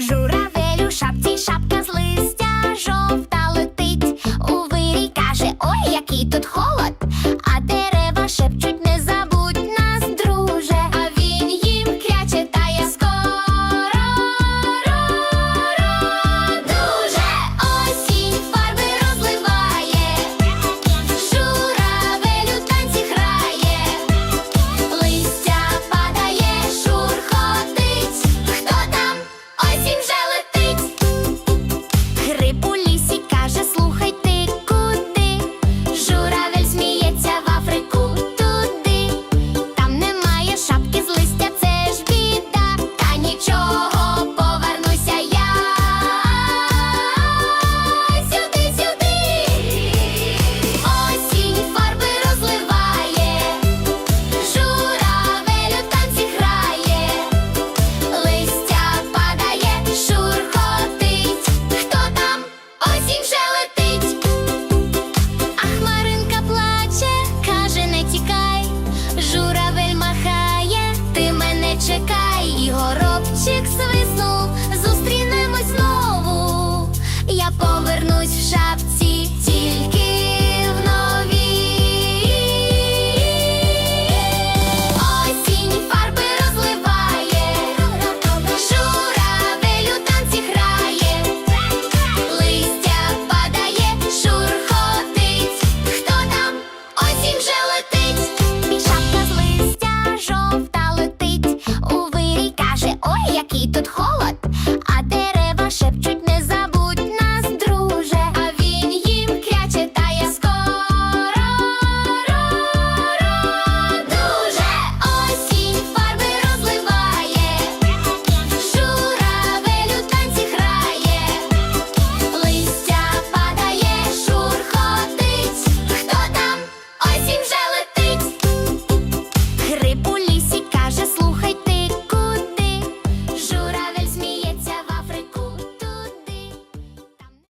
Журавель у шапці, шапка з листя жовтого. Kỹ 偷